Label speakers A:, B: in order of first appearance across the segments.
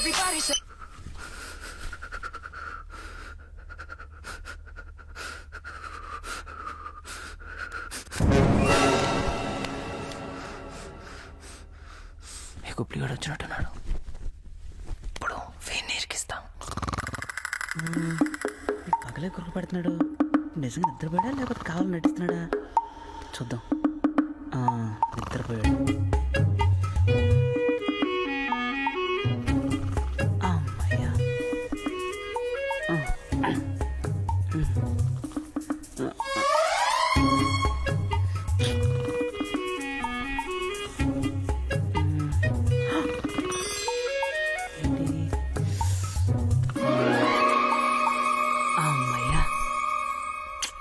A: Everybody say.
B: ఏ గుప్పిగాడు వచ్చినట్టున్నాడు? ఇప్పుడు వేణి ఇరికిస్తాం
C: పగలే కురుకు పెడుతున్నాడు. నిజంగా నిద్రపోయాడా? లేకపోతే కావాలని నటిస్తున్నాడా? చూద్దాం. ఆ, నిద్రపోయాడు.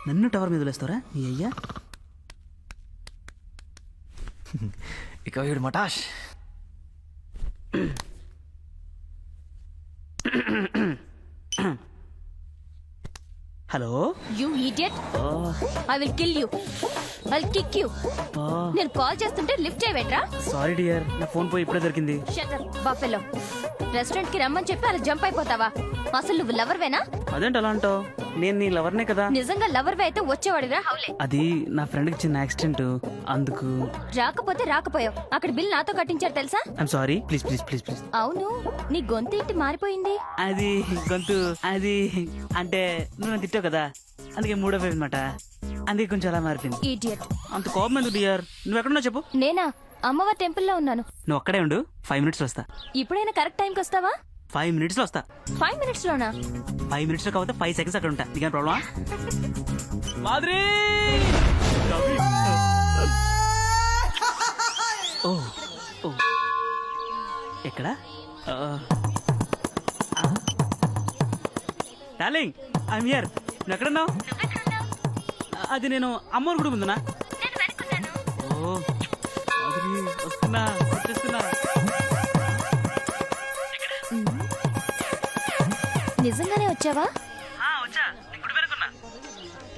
C: నన్ను టవర్ మీద వదిలేస్తారా నీ అయ్యా?
B: ఇక వీడు మటాష్.
C: Hello?
D: You idiot. I will kill you. I kick you. నేను కాల్ చేస్తుంటే లిఫ్ట్ చేయబెట్రా
C: సారీ డియర్ నా ఫోన్ పోయి ఇప్పుడే దొరికింది.
D: షటర్ బఫెలో రెస్టారెంట్కి రమ్మని చెప్పి అలా జంప్ అయిపోతావా? అసలు నువ్వు లవర్వేనా
C: అదేంటి అలా అంటావు? నేను నీ లవర్నే కదా.
D: నిజంగా లవర్వే అయితే వచ్చేవాడివిరా హౌలే.
C: అది నా ఫ్రెండ్కి చిన్న యాక్సిడెంట్ అందుకు.
D: రాకపోతే రాకపోయావు. అక్కడ బిల్ నాతో కట్టించారు తెలుసా?
C: I'm sorry please please please please
D: అవును. నీ గొంతు ఏంటి మారిపోయింది?
C: అది గొంతు అది అంటే నువ్వు నన్ను తిట్టావు కదా. అందుకే మూడో ఫేజ్ అనమాట అందుకే కొంచెం అలా మారిపోయింది.
D: ఇడియట్
C: అంత కోపం ఎందుకు డియర్? నువ్వు ఎక్కడున్నావు చెప్పు.
D: నేనా? అమ్మవారి టెంపుల్లో ఉన్నాను.
C: నువ్వు అక్కడే ఉండు. ఫైవ్ మినిట్స్ వస్తా.
D: ఇప్పుడైనా కరెక్ట్ టైంకి వస్తావా?
C: ఫైవ్ మినిట్స్లో వస్తా.
D: ఫైవ్ మినిట్స్ లోనా?
C: ఫైవ్ మినిట్స్లో కాకపోతే ఫైవ్ సెకండ్స్ అక్కడ ఉంటా. నీకేం ప్రాబ్లమా మాధురి! ఓ ఓ. ఎక్కడ? డార్లింగ్ ఐఎమ్ హియర్ నువ్వు ఎక్కడున్నావు? అది నేను అమ్మోరు కూడా ఉందనా ఓ మాధురి వస్తున్నా వచ్చేస్తున్నా.
D: నిజంగానే వచ్చావా?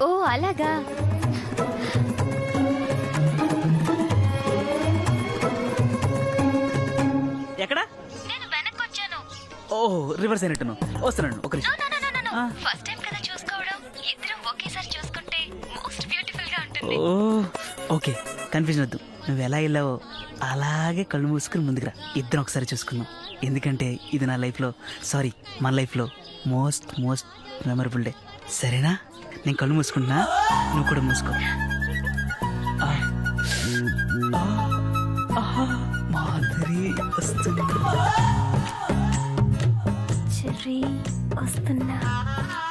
D: ఓ అలాగా.
C: ఎక్కడ?
D: నేను వెనక్కి వచ్చాను
C: ఓ రివర్స్ అయినట్టును. వస్తున్నాను ఒక నిమిషం. ఆ.
D: ఫస్ట్ టైం కదా చూసుకోవడం. ఇద్దరం ఒకేసారి చూసుకుంటే మోస్ట్ బ్యూటిఫుల్గా ఉంటుంది.
C: ఓ ఓకే. కన్ఫ్యూజన్ వద్దు నువ్వు ఎలా వెళ్ళావో అలాగే కళ్ళు మూసుకుని ముందుకురా ఇద్దరం ఒకసారి చూసుకుందాం. ఎందుకంటే ఇది నా లైఫ్లో సారీ మన లైఫ్లో మోస్ట్ మోస్ట్ మెమరబుల్ డే. సరేనా? నేను కళ్ళు మూసుకుంటున్నా. నువ్వు కూడా మూసుకో. మాధురి
D: వస్తున్నా.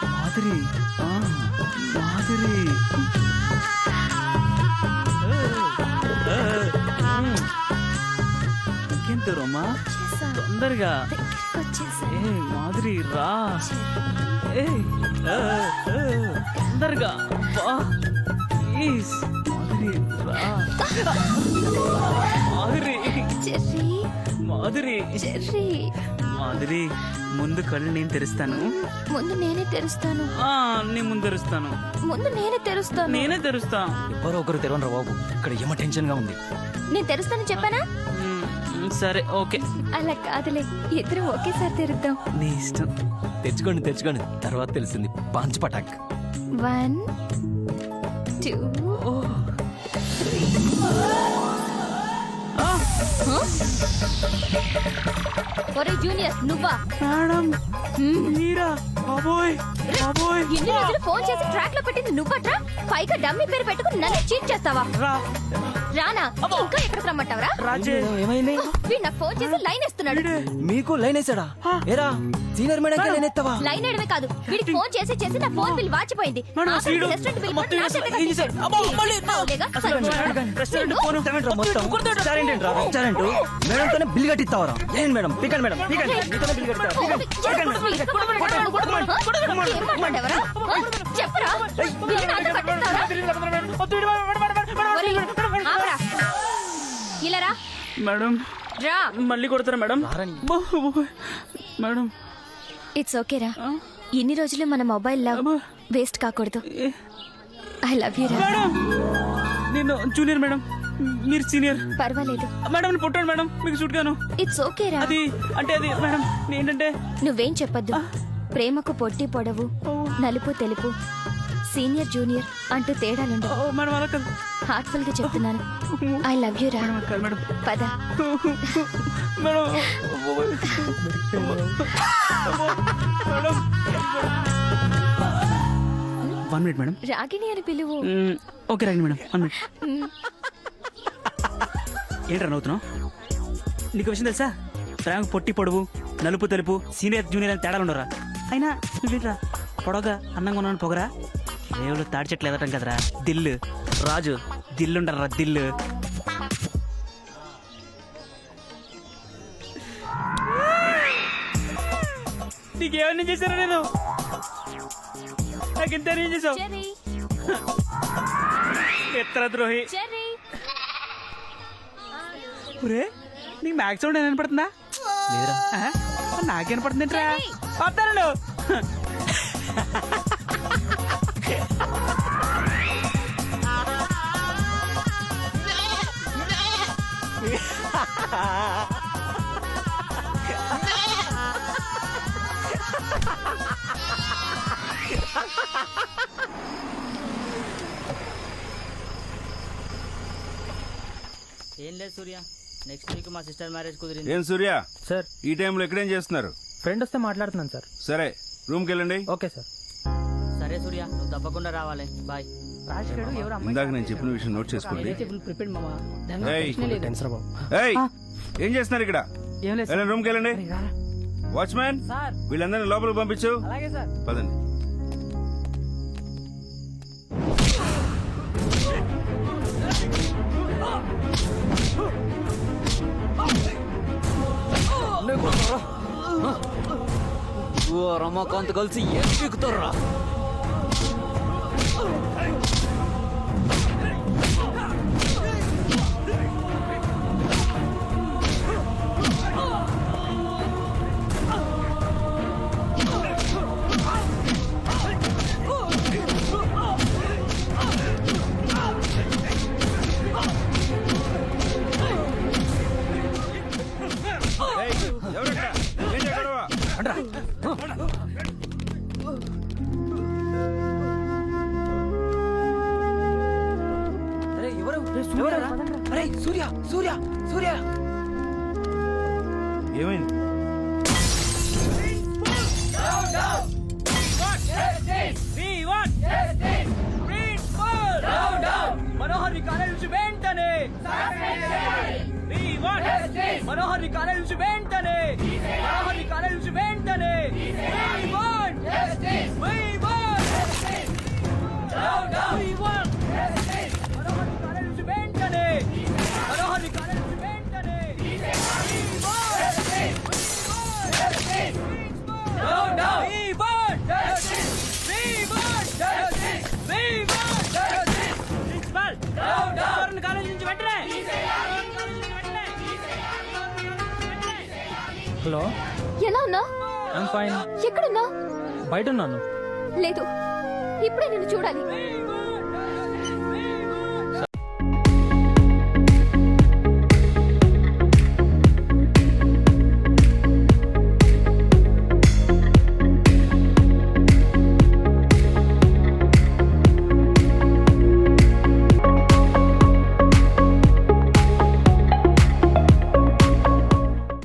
C: మాధురి దూరమ్మా తొందరగా. ఏ మాధురి రా. ఏ తొందరగా. వా ప్లీజ్ మాధురి రా.
D: చెర్రీ
C: మాధురి.
D: చెర్రీ
C: మాధురి ముందు కళ్ళు నేను తెరుస్తాను.
D: ముందు నేనే తెరుస్తాను.
C: ఆ, నేను ముందు తెరుస్తాను.
D: ముందు నేనే తెరుస్తాను.
C: నేనే తెరుస్తా.
B: ఎవరో ఒకరు తెరవనరా బాబు? ఇక్కడ ఏమో టెన్షన్గా ఉంది.
D: నేను తెరుస్తాను చెప్పానా?
C: సరే ఓకే.
D: అలా కాదులే ఇద్దరం ఒకేసారి తెరుద్దాం
C: నీ ఇష్టం.
B: తెచ్చుకోండి తెచ్చుకోండి. తర్వాత తెలిసింది. పాంచ్ పటాక్.
D: One two. ఒరే జూనియర్ నువ్వా?
C: మేడం మీరా? బాబోయ్ బాబోయ్.
D: ఎన్ని రోజులు ఫోన్ చేసి ట్రాక్లో పెట్టింది నువ్వట్రా? పైగా డమ్మీ పేరు పెట్టుకుని నన్ను చీట్ చేస్తావా?
C: రా.
D: రానా ఇంకా ఎక్కడికి రమ్మంటావరా?
C: రాజే!
B: ఏమైంది?
D: వీడు నాకు ఫోన్ చేసి లైన్ ఇస్తున్నాడు
B: మీకు లైన్ వేసాడా? ఏరా సీనియర్ మేడం! లైన్ ఎత్తావా
D: లైన్ వేయడమే కాదు వీడికి ఫోన్ చేసి చేసి నా ఫోన్ బిల్ వాచిపోయింది. రెస్టారెంట్ బిల్ కూడా నా చేత
E: మేడంతోనే బిల్ కట్టిస్తావరా? ఏం మేడం? పికండి మేడం పికండి. బిల్?
D: చెప్పురా. ఇలా రా
C: మేడం.
D: రా.
C: మళ్ళీ కొడతారా మేడం? మేడం.
D: ఇట్స్ ఓకే రా. ఎన్ని రోజులు మన మొబైల్ లవ్. వేస్ట్ కాకూడదు. ఐ లవ్ యూ రా.
C: మేడం. నేను జూనియర్ మేడం. మీరు సీనియర్.
D: పర్వాలేదు.
C: మేడం పుట్టాను మేడం. మీకు సూట్ గాను.
D: ఇట్స్ ఓకే రా.
C: అది అంటే అది మేడం ఏంటంటే?
D: నువ్వేం చెప్పొద్దు. ప్రేమకు పొట్టి పొడవు నలుపు తెలుపు సీనియర్ జూనియర్ అంటూ తేడాలుండవు.
C: ఓ మేడం అలా కాదు
D: హార్ట్ఫుల్గా చెప్తున్నాను ఐ లవ్ యూ రా
C: మేడం.
D: పద.
C: Madam. One minute madam.
D: Ragini అని పిలువు.
C: మ్మ్, ఓకే రండి మేడం. One minute. ఏంట్రా నవ్వుతున్నావు? నీకు విషయం తెలుసా? ప్రేమ పొట్టి పొడువు నలుపు తెలుపు సీనియర్ జూనియర్ అని తేడాలు ఉండరా అయినా నువ్వేంట్రా? పొడవగా అందంగా ఉన్నాను పొగరా? రేవులో తాడి చెట్లు ఎదటం కదరా? దిల్లు. రాజు దిల్లుండరా దిల్లు. నీకేమన్నా చేశారా నేను? నాకు ఇంత ఏం చేసావు ఎత్తర ద్రోహి ఒరే నీకు మ్యాక్స్ సౌండ్ వినపడుతుందా? లేదురా. నాకేం పడుతుంది ఏంట్రా వస్తాను
A: ఏం లేదు సూర్య. నెక్స్ట్ వీక్ మా సిస్టర్ మ్యారేజ్ కుదిరింది.
F: ఏం సూర్య?
G: సార్.
F: ఈ టైంలో ఎక్కడేం చేస్తున్నారు?
G: ఫ్రెండ్ వస్తే మాట్లాడుతున్నాను సార్.
F: సరే రూమ్కి వెళ్ళండి.
G: Okay sir.
A: సరే సూర్య నువ్వు తప్పకుండా రావాలి. బాయ్
F: ఇందాక నేను చెప్పిన విషయం నోట్ చేసుకోండి ఏం చేస్తున్నారు ఇక్కడ?
C: ఏం లేదు
F: వెళ్ళండి రూమ్కి వెళ్ళండి. Watchman
C: sir.
F: వీళ్ళందరినీ లోపలికి పంపించు.
C: అలాగే సార్
A: రమాకాంత్ కలిసి ఏం పీకుతారా
E: సూర్య సూర్య సూర్య.
F: ఏమైంది?
C: మనోహర్ని కాలేజ్ నుంచి వెంటనే. We want మనోహర్ని కాలేజ్ నుంచి వెంటనే.
G: హలో
D: ఎలా ఉన్నా?
G: ఐమ్ ఫైన్
D: ఎక్కడున్నా?
G: బయట ఉన్నాను.
D: లేదు. ఇప్పుడే నిన్ను చూడాలి.